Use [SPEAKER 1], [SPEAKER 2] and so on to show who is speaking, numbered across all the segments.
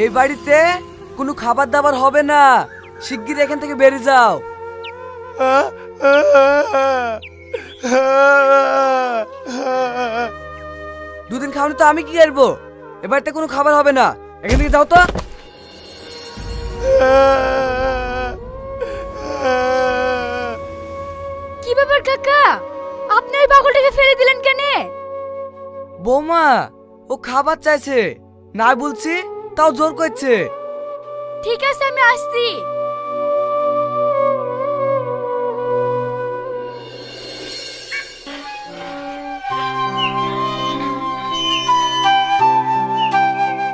[SPEAKER 1] এই বাড়িতে কোনো খাবার দাবার হবে না। শিগগির এখান থেকে বেরিয়ে যাও। দুদিন খাওনি তো আমি কি করব? বাড়িতে কোনো খাবার হবে না। এখান থেকে যাও তো।
[SPEAKER 2] কি ব্যাপার, কাকা? আপনি ওই পাগলটাকে ফেলে দিলেন কেন?
[SPEAKER 1] বৌমা ও খাবার চাইছে। না বলছি তাও জোর করছে।
[SPEAKER 2] ঠিক আছে আমি আসছি।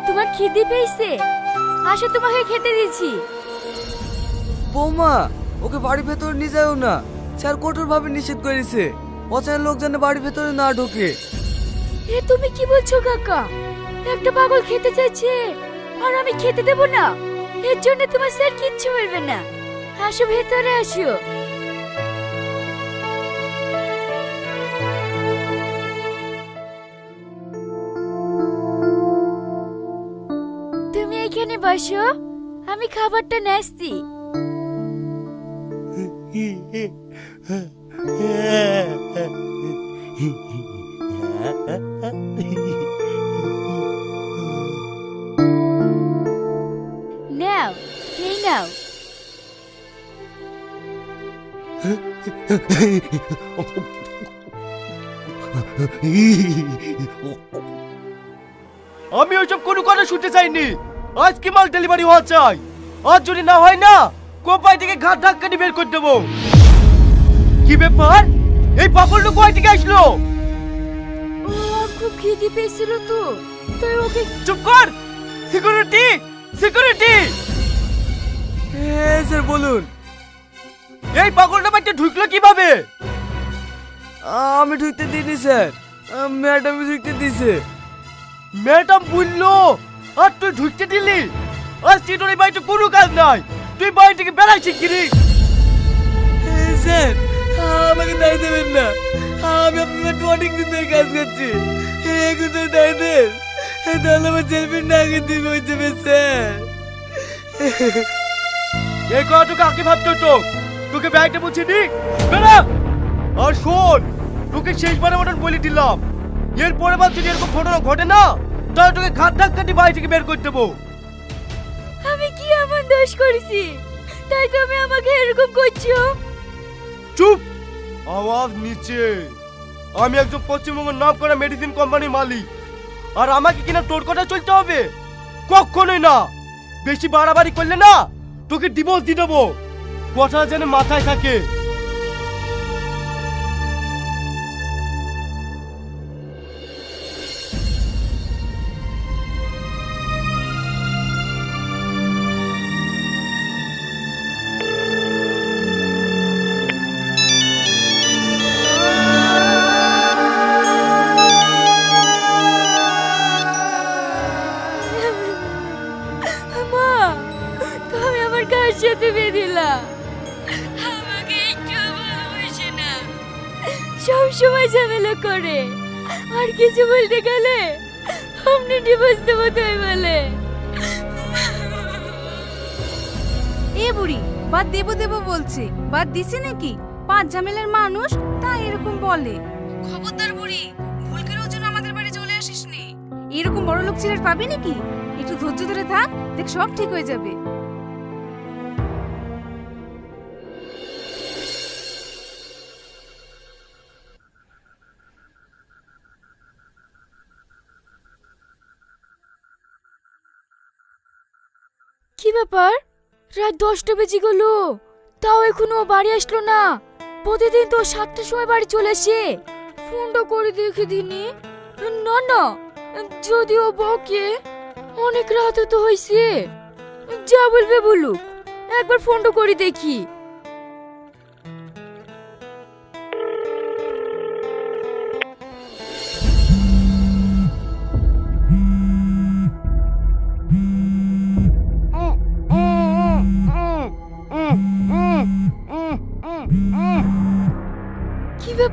[SPEAKER 2] তোমার খিদে পেয়েছে? আসো তোমাকে খেতে দিচ্ছি।
[SPEAKER 1] বৌমা ওকে বাড়ির ভেতরে নিয়ে যাও না। স্যার কঠোর ভাবে নিষেধ করেছে। অচেনা লোক যেন বাড়ির ভেতরে না ঢোকে।
[SPEAKER 2] এ তুমি কি বলছো, কাকা? একটা পাগল খেতে চাইছে, আর আমি খেতে দেব না। এর জন্য তোমার স্যার কিচ্ছু বলবে না। আসো ভেতরে, আসো। তুমি এখানে বসো, আমি খাবারটা নেসছি
[SPEAKER 3] আমি ওইসব কোনো কথা শুনতে চাইনি। আজ কি মাল ডেলিভারি হওয়া চাই? আজ যদি না হয় না, কোপাই থেকে ঘাট ধাক্কানি বের করে দেবো। কি ব্যাপার? এই পাগলটা কোয়াই থেকে আসলো?
[SPEAKER 2] ও খুব খিদে পেয়েছিল তো তাই ওকে
[SPEAKER 3] চুপ কর! সিকিউরিটি সিকিউরিটি
[SPEAKER 1] হ্যাঁ স্যার বলুন।
[SPEAKER 3] এই পাগলটা বাড়িতে ঢুকলো কীভাবে?
[SPEAKER 1] আমি ঢুকতে দিইনি স্যার। ম্যাডাম ঢুকতে দিছে
[SPEAKER 3] ম্যাডাম বলল আর তুই ঢুকতে দিলি? আর তুই তোর এই বাড়িতে কোনো কাজ নাই। তুই বাড়ি থেকে বেড়াই শিগগিরি
[SPEAKER 1] স্যার আমাকে দায় দেবেন না। আমি আপনার অনেক দিন ধরে কাজ করছি। এখন তো দায় দেন তাহলে আমার ছেলে না আগে দিবে হয়ে যাবে স্যার
[SPEAKER 3] এই কথা তোকে আগে ভাবতে হতো তোকে ব্যাগটা বুঝে দি বেড়া আর শোন তোকে শেষবারের মতন বলে দিলাম। এরপরে বার যদি এরকম ঘটনা ঘটে না তাহলে তোকে ঘাট ধাক্কা দিয়ে বাড়ি থেকে বের করে দেবো।
[SPEAKER 2] আমি কি এমন দোষ করেছি? তাই তুমি আমাকে এরকম করছ।
[SPEAKER 3] চুপ। আওয়াজ নিচে। আমি একজন পশ্চিমবঙ্গের নাম করা মেডিসিন কোম্পানির মালিক। আর আমাকে কিনা তোর কথা চলতে হবে? কখনোই না। বেশি বাড়াবাড়ি করলে না, তোকে ডিভোর্স দিয়ে দেবো। কথা যেন মাথায় থাকে।
[SPEAKER 2] সাথে বিয়ে দিলা। আমাকে একটু ভালোবাসে না। সব সময় ঝামেলা করে। আর কিছু বলতে গেলে আপনি ডিভোর্স দেবো তাই বলে।
[SPEAKER 4] এ বুড়ি বাদ দেবো দেবো বলছে। বাদ দিছে নাকি? পাঁচ ঝামেলার মানুষ তাই এরকম বলে। খবরদার বুড়ি ভুল করেও যেন আমাদের বাড়ি চলে আসিস নি এরকম বড় লোক ছেলের পাবি নাকি? একটু ধৈর্য ধরে থাক দেখ সব ঠিক হয়ে যাবে।
[SPEAKER 2] কি ব্যাপার? রাত দশটা বেজে গেল। তাও এখনও বাড়ি আসলো না। প্রতিদিন তো সাতটার সময় বাড়ি চলে আসে। ফোনটা করে দেখে দিনি না না, যদিও বকে অনেক রাতে তো হয়েছে যা বলবে বলুক। একবার ফোনটা করে দেখি।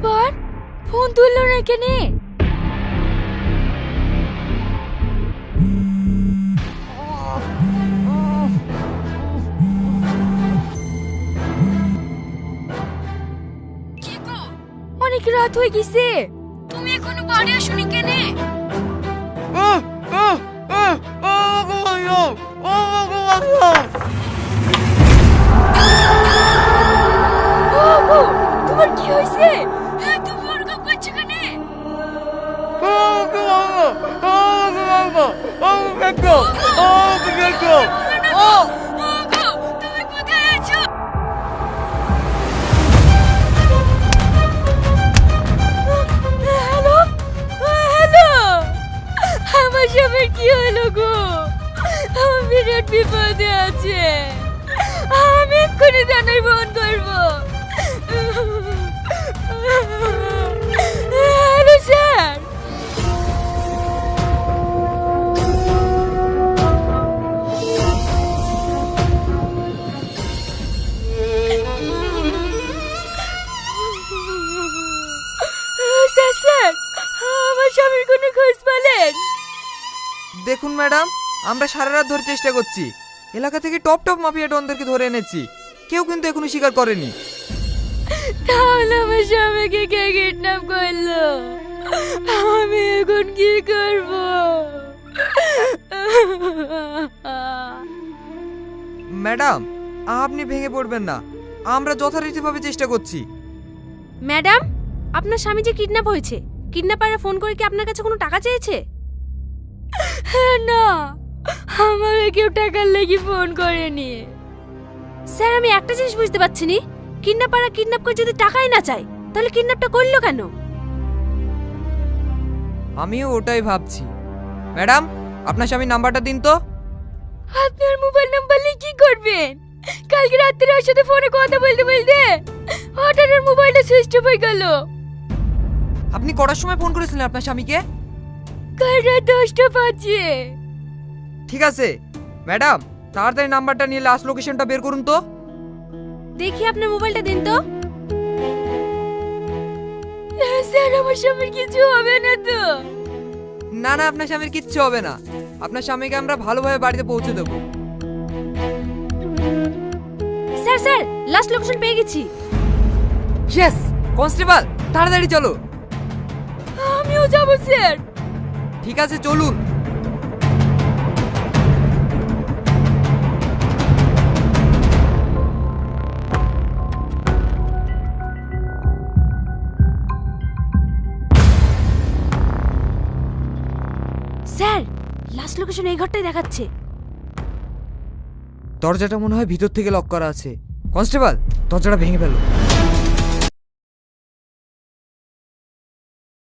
[SPEAKER 2] ব্যাপার ফোন তুললো না কেনে অনেক রাত হয়ে গেছে তুমি এখনও বাড়ি আসনি কেনে
[SPEAKER 3] ভগবান, আহ।
[SPEAKER 2] ওগো বিরাট বিপদে আছে। আমি এক্ষুনি জানাই ফোন করব। হ্যালো স্যার স্যার, আমার স্বামীর কোনো খোঁজ পেলেন?
[SPEAKER 5] দেখুন, ম্যাডাম আমরা সারা রাত ধরে চেষ্টা করছি। এলাকা থেকে টপ টপ মাফিয়া ডনদেরকে ধরে এনেছি। কেউ কিন্তু এখনও স্বীকার করেনি।
[SPEAKER 2] তাহলে আমার স্বামীকে কে কিডন্যাপ করল? আমি এখন কি করব?
[SPEAKER 5] ম্যাডাম আপনি ভেঙে পড়বেন না। আমরা যথারীতিভাবে চেষ্টা করছি।
[SPEAKER 4] ম্যাডাম আপনার স্বামী যে কিডন্যাপ হয়েছে কিডন্যাপাররা ফোন করে কি আপনার কাছে কোনো টাকা চেয়েছে?
[SPEAKER 2] না। আমাকে কেউ টাকার লেগে ফোন করেনি।
[SPEAKER 4] স্যার আমি একটা জিনিস বুঝতে পারছি নি। কিডন্যাপাররা কিডন্যাপ করে যদি টাকাই না চায় তাহলে কিডন্যাপটা করল কেন?
[SPEAKER 5] আমিও ওটাই ভাবছি। ম্যাডাম আপনার স্বামীর নাম্বারটা দিন তো।
[SPEAKER 2] আপনার মোবাইল নাম্বার নিয়ে কি করবেন? কালকে রাত্রে ওর সাথে ফোনে কথা বলতে বলতে হঠাৎ ওর মোবাইলটা সুইচ অফ হয়ে গেল।
[SPEAKER 5] আপনি কটার সময় ফোন করেছিলেন আপনার স্বামীকে?
[SPEAKER 2] কাল রাত দশটা বাজে।
[SPEAKER 5] ঠিক আছে? ম্যাডাম তাড়াতাড়ি নাম্বারটা নিয়ে লাস্ট লোকেশনটা বের করুন তো।
[SPEAKER 4] দেখি আপনার মোবাইলটা দিন তো।
[SPEAKER 2] স্যার আমার স্বামীর কিছু হবে না তো।
[SPEAKER 5] না না আপনার স্বামীর কিচ্ছু হবে না। আপনার স্বামীকে আমরা ভালোভাবে বাড়িতে পৌঁছে দেবো।
[SPEAKER 4] স্যার স্যার লাস্ট লোকেশন পেয়ে গেছি।
[SPEAKER 5] ইয়েস কনস্টেবল তাড়াতাড়ি চলো।
[SPEAKER 2] আমিও যাব স্যার।
[SPEAKER 5] ঠিক আছে চলুন।
[SPEAKER 4] স্যার লাস্ট লোকেশন এই ঘরটাই দেখাচ্ছে।
[SPEAKER 5] দরজাটা মনে হয় ভিতর থেকে লক করা আছে। কনস্টেবল, দরজাটা ভেঙে ফেলো।